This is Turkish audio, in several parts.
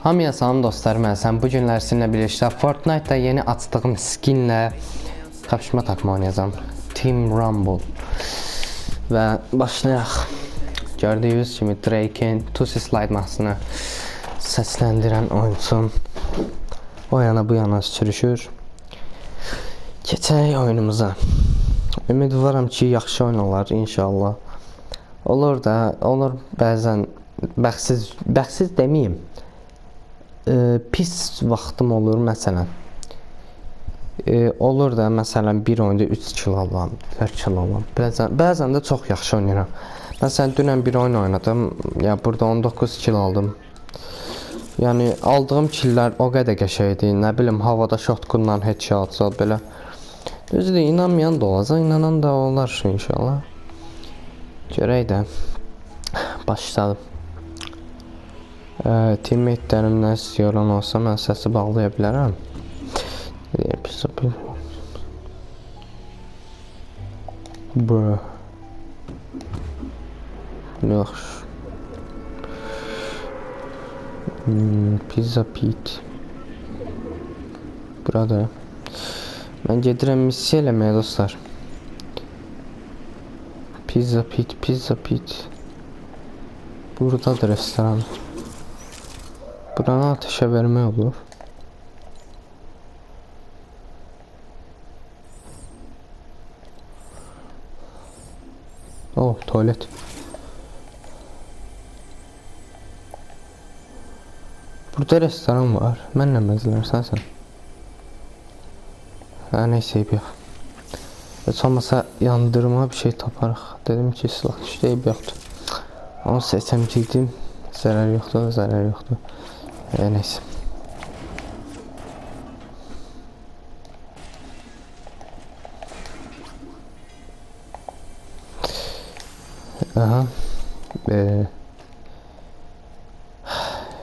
Hamıya salam dostlar, mən sən bu günlər sizinlə birlikdə Fortnite-da yeni açdığım skinlə kapışma takma oynayacağam. Team Rumble. Və başlayaq. Gördüyünüz kimi Drake'in Tusi Slide mahnısını səsləndirən oyunçum o yana bu yana sürüşür. Keçək oyunumuza. Ümidvaram ki, yaxşı oyun olar inşallah. Olur da, olur bəzən bəxtsiz, bəxtsiz deməyim. Ee, pis vaxtım olur məsələn. Ee, olur da məsələn bir oyunda 3 kill alıram, 4 kill alıram. Bəzən bəzən də çox yaxşı oynayıram. Məsələn dünən bir oyun oynadım. Ya burada 19 kill aldım. Yəni aldığım killlər o qədər qəşəng idi. Nə bilim havada shotgunla headshot zad belə. Düzdür, inanmayan da olacaq, inanan da olar inşallah. Görək də. Başladım. Ee, teammate'lərimdən yoran olsa mən səsi bağlaya bilərəm. Bro. Yaxşı. Hmm, Pizza Pete. Burada. Mən gedirəm missiya eləməyə dostlar. Pizza Pete, Pizza Pete. Buradadır restoran. Buranı ateşe verme olur. Oh tuvalet. Burada restoran var. Mənlə məzələrsən sən. Ha neyse bir. Heç olmasa yandırma bir şey taparıq. Dedim ki silah işləyib yoxdur. Onu seçəmciydim. Zərər yoxdur, zərər yoxdur. E, neyse. Aha. Ee,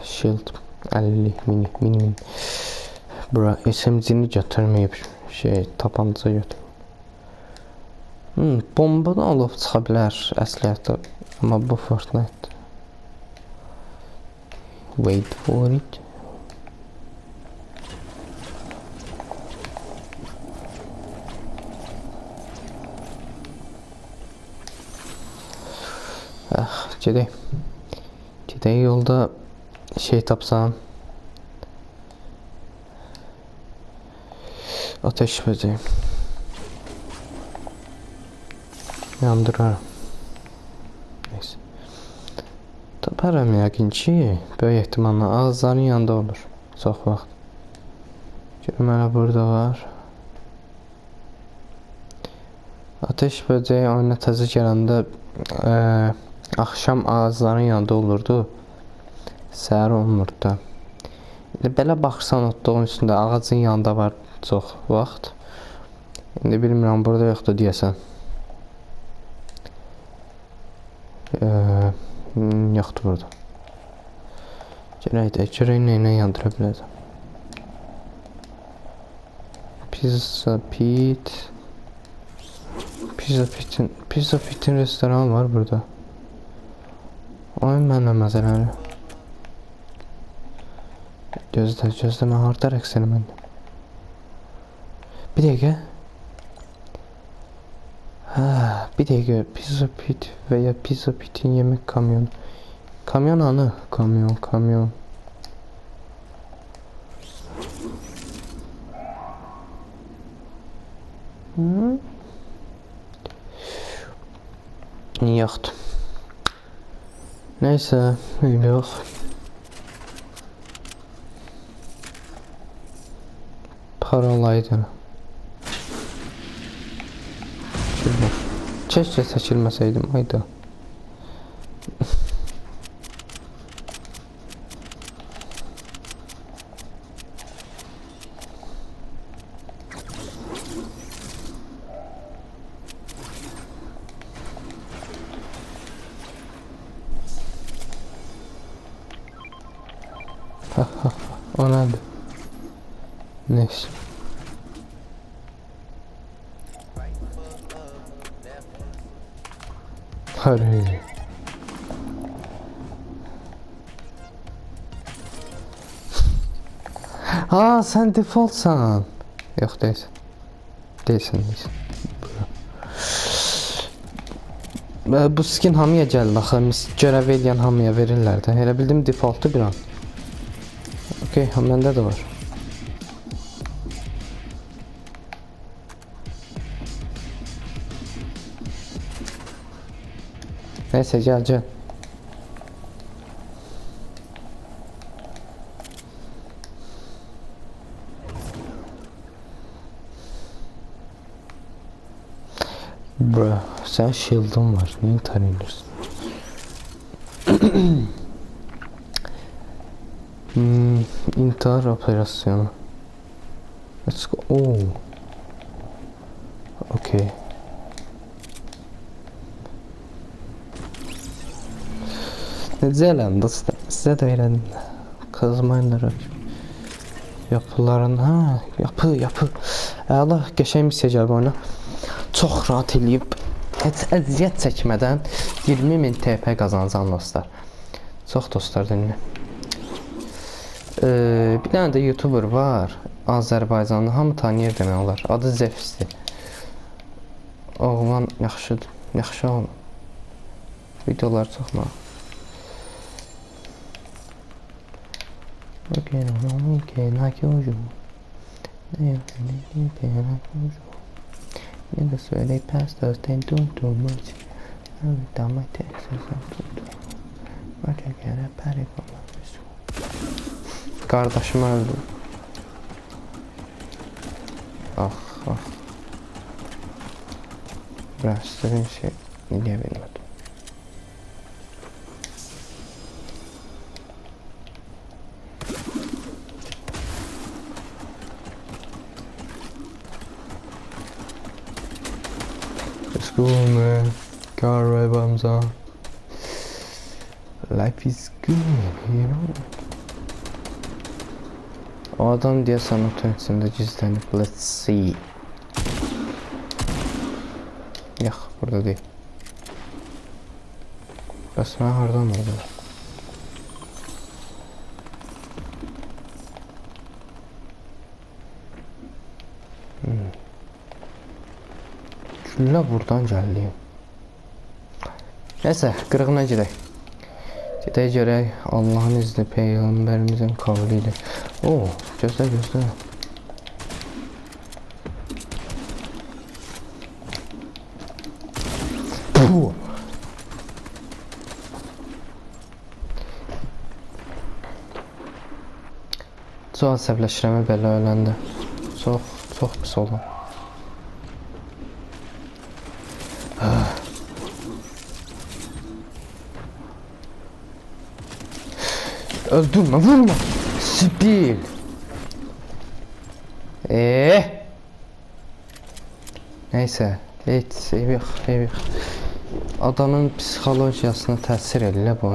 shield 50 mini mini mini. Bura SMG'ni götürmeyip şey tapanca götür. Hmm, bomba da alıb çıxa bilər əslində. Amma bu Fortnite. Wait for it. Ah, gedək. Gedək yolda şey tapsam. Ateş böceği. Yandırarım. Taparım yəqin ki, böyük ehtimalla ağızların yanında olur. Çox vaxt. Görmələ burada var. Ateş böceği oyuna təzə gələndə ə, axşam ağızların yanında olurdu. Səhər olmurdu da. İndi belə baxırsan otduğun üstündə ağacın yanında var çox vaxt. İndi bilmirəm burada yoxdur deyəsən. Ee, hmm, yoxdur burada. Görək də, görək nə ilə yandıra biləcəm. Pizza Pit. Pizza Pit'in Pizza Pit'in restoranı var burada. Oyun məzələli. Gözlə, gözlə, mən harda rəqs eləməliyim? Bir dəqiqə. Ha, dakika pizza pit veya pizza pitin yemek kamyonu. Kamyon anı. Kamyon, kamyon. Hı? Yoxdur. Neyse, yox. Paralaydı. Keşke seçilmeseydim. Hayda. o nerede? Neyse. Hadi. Ha sen defaultsan. Yok değilsin. Değilsin değilsin. Bu skin hamıya gəldi axı. Görəv eləyən hamıya verirlər də. Elə bildim defaultdu bir an. Okey, məndə də var. Neyse gel gel. Bro, sen shield'ın var. Niye tarıyorsun? hmm, intihar operasyonu. Let's go. Oh. Okay. Dostlar? Sizə də öyrədim. Kazmayınlar Yapıların ha, yapı, yapı. Əla, qəşəng missiya gəlib oyuna. Çox rahat eləyib heç əziyyət çəkmədən 20 min TP qazanacam dostlar. Çox dostlar dinlə. Ee, bir dənə də YouTuber var. Azərbaycanlı hamı tanıyır demək olar. Adı Zefsdir. Oğlan yaxşıdır. Yaxşı oğlan. Videolar çox maraqlı. No no me queda que yo Nigga swear they passed us, they do too much. Every time I text us, I'm too too. Bak ya gene panik olmamış. Kardeşim öldü. Ah ah. Biraz sizin şey ne diye bilmedim. Let's go man. Car arabamız on. Life is good, you know. O adam diye sanatın içinde gizlenip let's see. Yok burada değil. Resmen hardan oldu. Gülle buradan geldi. Neyse kırığına gidelim. Gidelim görək Allahın izni Peyğəmbərimizin qavli ilə. Oo, gözlə gözlə. Puh. Çox əsəbləşirəm belə öləndə. Çox, çox pis olur. Öldürme vurma. Spil. Eee. Hiç ev yok, ev yok. Adamın psixologiyasına təsir edir bu.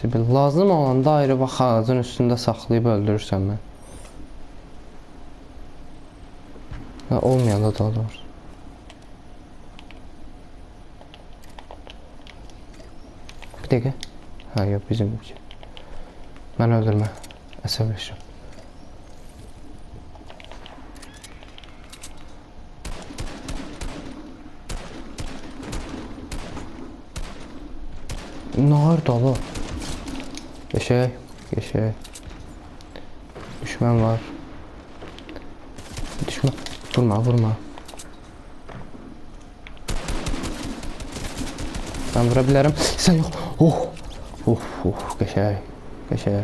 Sibil lazım olanda ayrı bax ağacın üstündə saxlayıb öldürürsən mən. Ha, olmayanda da olur. Bir dakika. Ha yok bizim için. Ben öldürme. Əsəbləşirəm. Nar dolu. Geçək, geçək. Düşmən var. Düşmən. Vurma, vurma. Ben vurabilirim. Sen yok. Oh. Oh, oh, qəşəng. Qəşəng.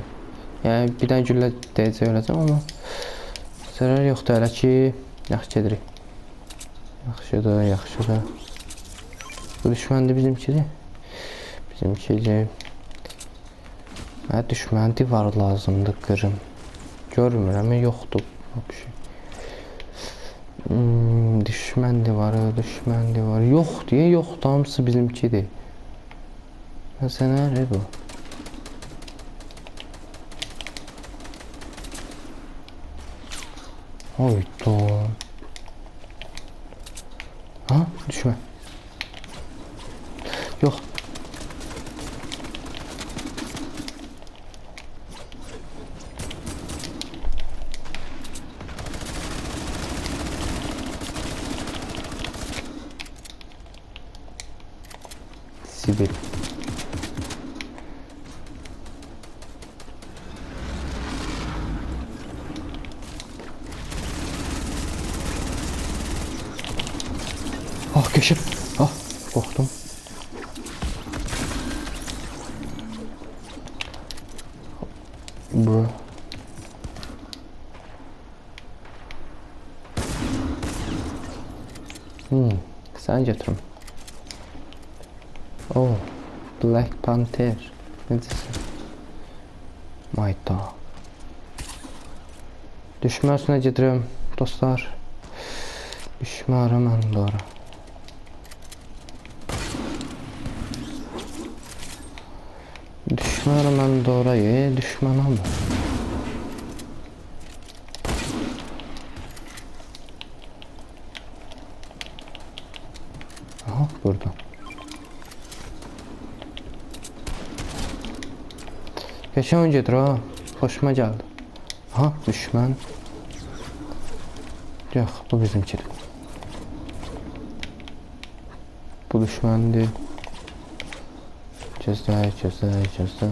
Yəni bir dənə güllə deyəcək öləcəm amma zərər yoxdur hələ ki. Yaxşı gedirik. Yaxşıdır, yaxşıdır. Bu düşməndir bizimkidir. Bizimkidir. Mənə düşmən divar lazımdır qırım. Görmürəm, yoxdur bir şey. Hmm, düşmən divarı, düşmən divarı. Yox deyə yoxdur, hamısı bizimkidir. Ha senaryo bu. Hayda. Ha düşme. Yok. Sibel. Hmm, sen götürüm. Oh, Black Panther. Necəsə? Mayda. Düşmə üstünə gedirəm, dostlar. Düşmə ara mən də ara. Düşmə ara oraya, düşmən. Aha, burada. Geçen öncedir ha. Hoşuma geldi. Aha düşman. Yok bu bizimkidir. Bu düşman değil. Ceza ceza ceza.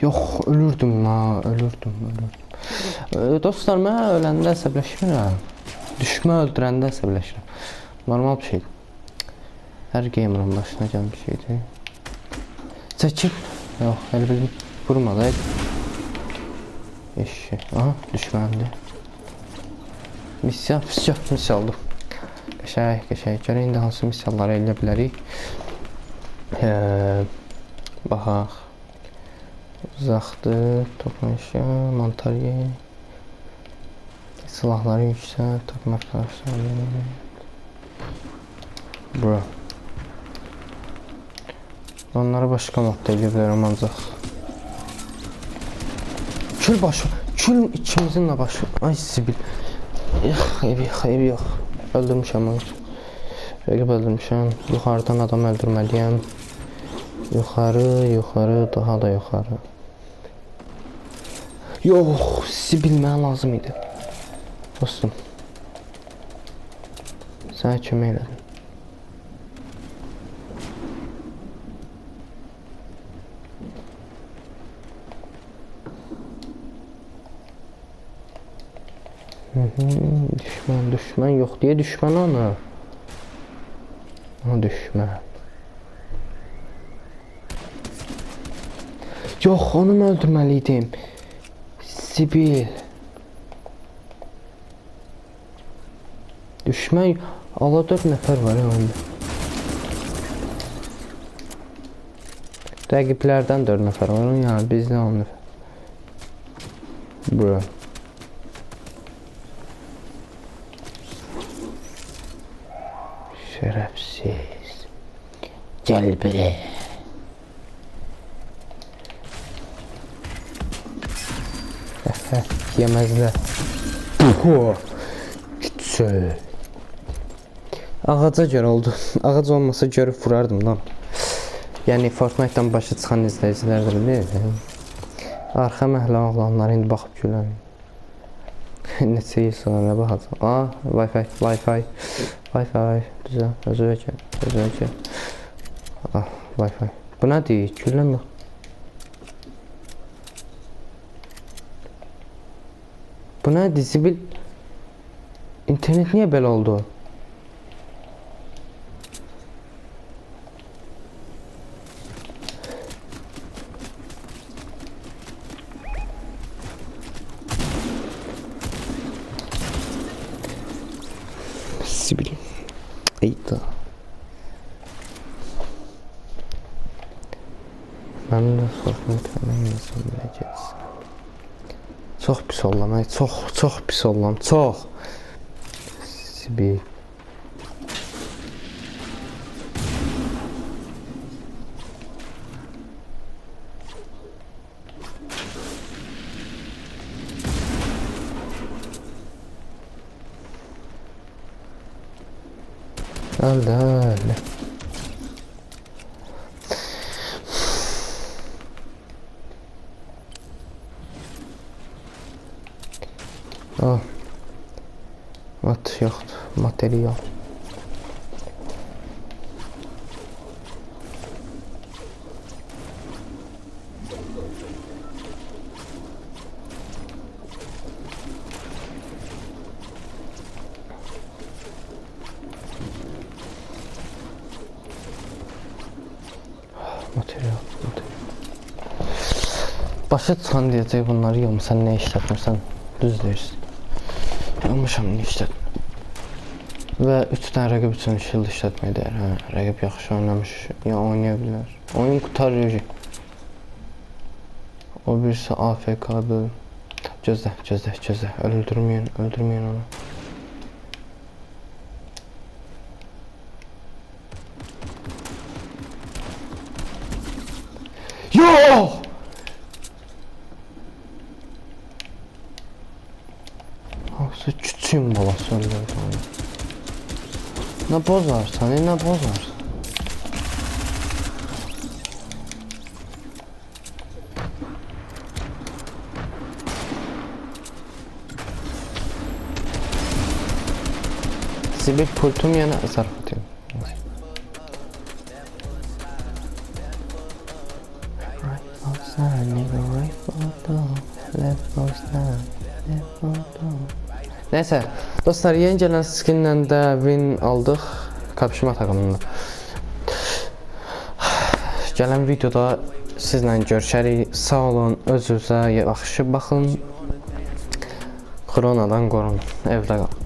Yok ölürdüm la ölürdüm ölürdüm. Dostlar mən öləndə əsəbləşmirəm. Düşmə öldürəndə əsəbləşirəm. Normal bir şeydir. Hər gamerın başına gələn bir şeydir. Çəkil. Yox, elə bilim vurmadı. Eşşi. Aha, düşməndi. Missiya, missiya, missiya oldu. Qəşəng, qəşəng. Görək indi hansı missiyaları eləyə bilərik. Ee, baxaq. Uzaqdır, toxunuşa, mantarye. Silahları yüksək, toxunma arkadaşlar. Bro. Onları başka modda edebilirim ancak. Kül başı. Kül ikimizin de başı. Ay Sibil. Yok ev yok ev yok. Öldürmüşəm onu. Rəqib öldürmüşəm. Yuxarıdan adam öldürməliyəm. Yuxarı, yuxarı, daha da yuxarı. Yox, Sibil mənə lazım idi. Dostum. Sənə kömək elədim. Hı, düşman düşman yok diye düşman ona. O düşman. Yok onu öldürmeliydim? Sibil. Düşman ala dört nefer var ya onda. Rəqiblərdən 4 nəfər var, yəni bizdən 10 nəfər. Bro. Bre. Ehe, Yemezler. Puh. Kütsü. Ağaca göre oldu. Ağac olmasa görüp vurardım lan. Yani Fortnite'dan başa çıxan izləyicilərdir bilir. Arxa məhlə oğlanlar indi baxıb gülən. Neçə il sonra baxacaq. Aa, Wi-Fi. Wi-Fi. Güzel. Özür çək. Özür çək. Ah, Wi-Fi. Bu nədir? Gülən yox. Bu nədir? Zibil İnternet niyə belə oldu? Sibil. Eita. Mən də Fortnite-dan yazım biləcəks. Çox pis ollam, çox, çox pis ollam, çox. Sibil. شلال آه. مات ياخد ماتريال Çıxan deyəcək bunları yox, sən nə işlətmirsən? Düz deyirsən. Yanmışam nə işlət. Və 3 dənə rəqib üçün shield işlətmək dəyər. Hə, rəqib yaxşı oynamış, ya oynaya bilər. Oyun qutarır. O birisi AFK-dır. Gözlə, gözlə, gözlə. Öldürməyin, öldürməyin onu. Bozarsan, ne bozarsan. Sibir pultum yana zarf atıyorum. Neyse, dostlar yeni gelen skinlə də win aldıq kapışma takımında. Gələn videoda sizlə görüşərik. Sağ olun, özünüzə yaxşı baxın. Koronadan qorun, evdə qalın.